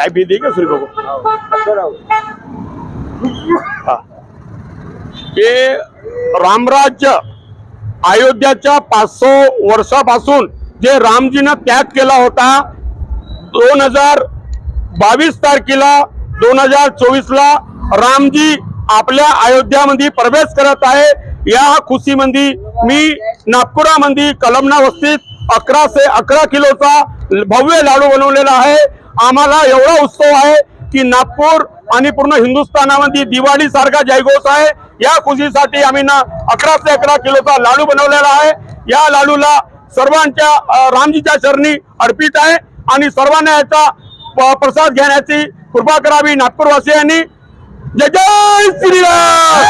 चाय P देगा फिर को हे. रामराज्य अयोध्याच्या पाचशे वर्षापासून जे रामजीनं त्याग केला होता दोन हजार बावीस तारखेला दोन हजार चोवीसला रामजी आपल्या अयोध्यामध्ये प्रवेश करत आहे. या खुशीमध्ये मी नागपुरामध्ये कलमना वस्तीत अकरा से अकरा किलोचा भव्य लाडू बनवलेला आहे. आम्हाला एवढा उत्सव आहे की नागपूर आणि पूर्ण हिंदुस्थानामध्ये दिवाळी सारखा जयघोष आहे. या खुशीसाठी आम्ही ना अकरा ते अकरा किलोचा लाडू बनवलेला आहे. या लाडूला सर्वांच्या रामजीच्या चरणी अर्पित आहे आणि सर्वांना याचा प- प्रसाद घेण्याची कृपा करावी नागपूरवासियांनी. जय जय श्रीराम!